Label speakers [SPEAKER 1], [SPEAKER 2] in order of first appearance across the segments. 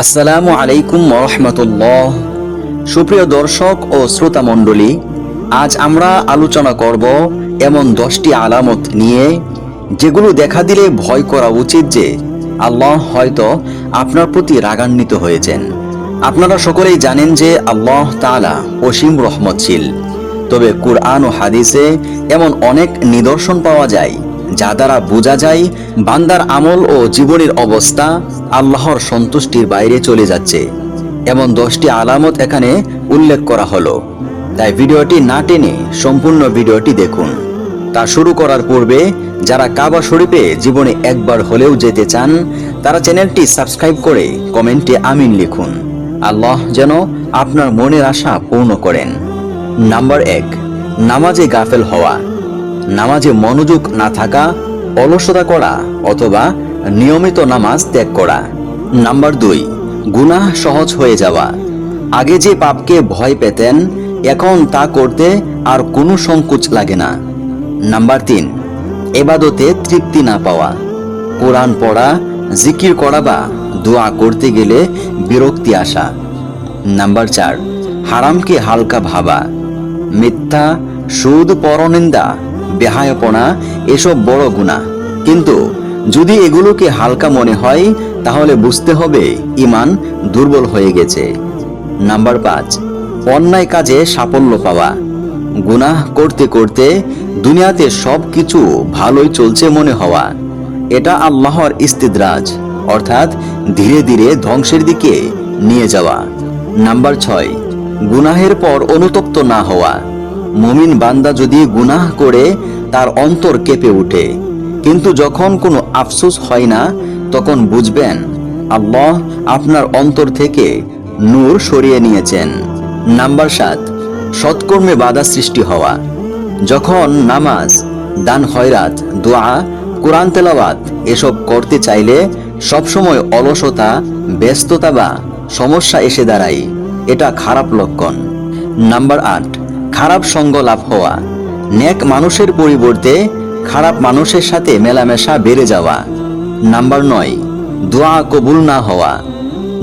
[SPEAKER 1] আসসালামু আলাইকুম রহমতুল্লাহ। সুপ্রিয় দর্শক ও শ্রোতা মণ্ডলী, আজ আমরা আলোচনা করব এমন দশটি আলামত নিয়ে, যেগুলো দেখা দিলে ভয় করা উচিত যে আল্লাহ হয়তো আপনার প্রতি রাগান্বিত হয়েছেন। আপনারা সকলেই জানেন যে আল্লাহ তাআলা অসীম রহমতশীল। তবে কুরআন ও হাদিসে এমন অনেক নিদর্শন পাওয়া যায় যা দ্বারা বোঝা যায় বান্দার আমল ও জীবনের অবস্থা আল্লাহর সন্তুষ্টির বাইরে চলে যাচ্ছে। এমন দশটি আলামত এখানে উল্লেখ করা হলো। তাই ভিডিওটি না টেনে সম্পূর্ণ ভিডিওটি দেখুন। তা শুরু করার পূর্বে যারা কাবা শরীফে জীবনে একবার হলেও যেতে চান, তারা চ্যানেলটি সাবস্ক্রাইব করে কমেন্টে আমিন লিখুন। আল্লাহ যেন আপনার মনের আশা পূর্ণ করেন। নাম্বার এক, নামাজে গাফেল হওয়া। নামাজে মনোযোগ না থাকা, অলসতা করা অথবা নিয়মিত নামাজ ত্যাগ করা। নাম্বার দুই, গুনাহ সহজ হয়ে যাওয়া। আগে যে পাপকে ভয় পেতেন, এখন তা করতে আর কোনো সংকোচ লাগে না। নাম্বার তিন, এবাদতে তৃপ্তি না পাওয়া। কোরআন পড়া, জিকির করা বা দোয়া করতে গেলে বিরক্তি আসা। নাম্বার চার, হারামকে হালকা ভাবা। মিথ্যা, সুদ, পরনিন্দা বেহায়পনা, এসব বড় গুণা। কিন্তু যদি এগুলোকে হালকা মনে হয়, তাহলে বুঝতে হবে ইমান দুর্বল হয়ে গেছে। নাম্বার পাঁচ, অন্যায় কাজে সাফল্য পাওয়া। গুনাহ করতে করতে দুনিয়াতে সব কিছু ভালোই চলছে মনে হওয়া। এটা আল্লাহর ইস্তিদ্রাজ, অর্থাৎ ধীরে ধীরে ধ্বংসের দিকে নিয়ে যাওয়া। নাম্বার ছয়, গুনাহের পর অনুতপ্ত না হওয়া। মুমিন বান্দা যদি গুনাহ করে, তার অন্তর কেঁপে ওঠে কিন্তু যখন কোনো আফসোস হয় না, তখন বুঝবেন, আল্লাহ আপনার অন্তর থেকে নূর সরিয়ে নিয়েছেন। নাম্বার সাত, সৎকর্মে বাধা সৃষ্টি হওয়া। যখন নামাজ, দান হয়রাত দোয়া, কোরআন তেলাওয়াত এসব করতে চাইলে সবসময় অলসতা, ব্যস্ততা বা সমস্যা এসে দাঁড়ায়। এটা খারাপ লক্ষণ। নাম্বার আট খারাপ সঙ্গ লাভ হওয়া নেক মানুষের পরিবর্তে খারাপ মানুষের সাথে মেলামেশা বেড়ে যাওয়া। নাম্বার নয়, দোয়া কবুল না হওয়া।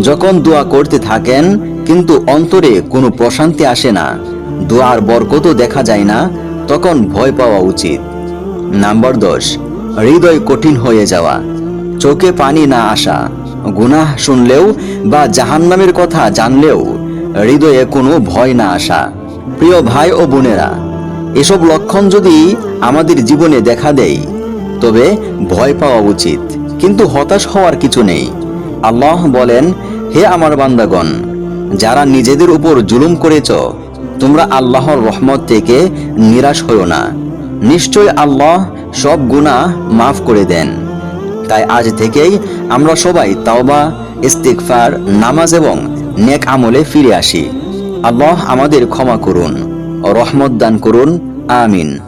[SPEAKER 1] যখন দোয়া করতে থাকেন, কিন্তু অন্তরে কোনো প্রশান্তি আসে না, দোয়ার বরকতও দেখা যায় না, তখন ভয় পাওয়া উচিত। নাম্বার দশ, হৃদয় কঠিন হয়ে যাওয়া। চোখে পানি না আসা, গুনাহ শুনলেও বা জাহান্নামের কথা জানলেও হৃদয়ে কোনো ভয় না আসা। প্রিয় ভাই ও বোনেরা, এসব লক্ষণ যদি আমাদের জীবনে দেখা দেয়, তবে ভয় পাওয়া উচিত। কিন্তু হতাশ হওয়ার কিছু নেই। আল্লাহ বলেন, হে আমার বান্দাগণ, যারা নিজেদের উপর জুলুম করেছ, তোমরা আল্লাহর রহমত থেকে নিরাশ হইও না। নিশ্চয় আল্লাহ সব গুনাহ মাফ করে দেন। তাই আজ থেকেই আমরা সবাই তাওবা, ইস্তিগফার, নামাজ এবং নেক আমলে ফিরে আসি। আল্লাহ আমাদের ক্ষমা করুন রহমত দান করুন। আমিন।